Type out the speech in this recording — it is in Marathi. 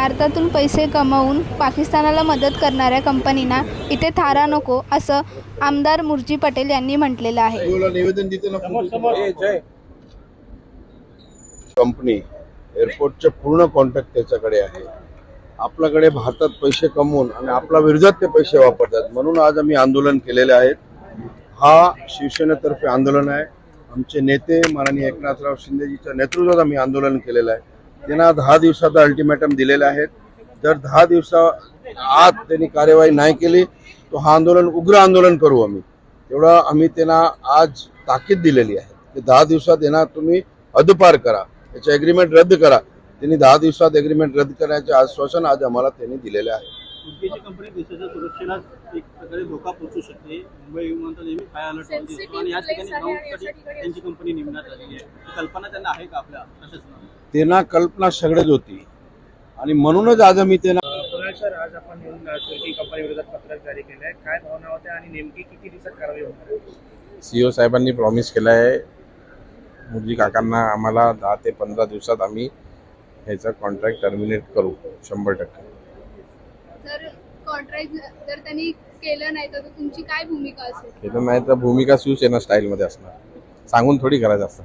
भारतातून पैसे कमवून पाकिस्तानाला मदत करणाऱ्या कंपनींना इथे थारा नको असं आमदार मुर्जी पटेल यांनी म्हटलेलं आहे. कंपनी एअरपोर्टचे पूर्ण कॉन्टॅक्ट त्याच्याकडे आहे. आपल्याकडे भारतात पैसे कमवून आणि आपल्या विरोधात ते पैसे वापरतात. म्हणून आज आम्ही आंदोलन केलेले आहेत. हा शिवसेनेतर्फे आंदोलन आहे. आमचे नेते माननीय एकनाथराव शिंदेजीच्या नेतृत्वात आम्ही आंदोलन केलेलं आहे. त्यांना दहा दिवसाचा अल्टिमेटम दिलेला आहे जर दहा दिवसा आत त्यांनी कार्यवाही नाही केली तर हा आंदोलन उग्र आंदोलन करू आम्ही. तेवढं आम्ही त्यांना आज ताकीद दिलेली आहे. की दहा दिवसात येणार तुम्ही हद्दपार करा. याचे अग्रीमेंट रद्द करा. त्यांनी दहा दिवसात अग्रीमेंट रद्द करण्याचे आश्वासन आज आम्हाला त्यांनी दिलेले आहे. तुर्कीची कंपनी देशाच्या सुरक्षेला एक प्रकारे धोका पोहोचू शकते. मुंबई विमानतळ नेहमी हाय अलर्ट आणि या ठिकाणी ग्राउंडसाठी त्यांची कंपनी नेमण्यात आलेली आहे. ही कल्पना त्यांना आहे का आपल्या प्रशासनाला? त्यांना कल्पना सगळेच होती. आणि म्हणूनच आज आम्ही त्यांना सर आज आपण येऊन तुर्की कंपनी विरोधात पत्रक जारी केलं आहे काय भावना होत्या आणि नेमकी किती दिवसात कारवाई होणार साहेबांनी प्रॉमिस केलं आहे मुरजी काकांना आम्हाला दहा ते पंधरा दिवसात आम्ही ह्याचा कॉन्ट्रॅक्ट टर्मिनेट करू. शंभर टक्के. कॉन्ट्रॅक्ट जर त्यांनी केलं नाही तर तुमची काय भूमिका असेल? केलं नाही तर भूमिका शिवसेना स्टाईलमध्ये असणार. सांगून थोडी करायचं असतं.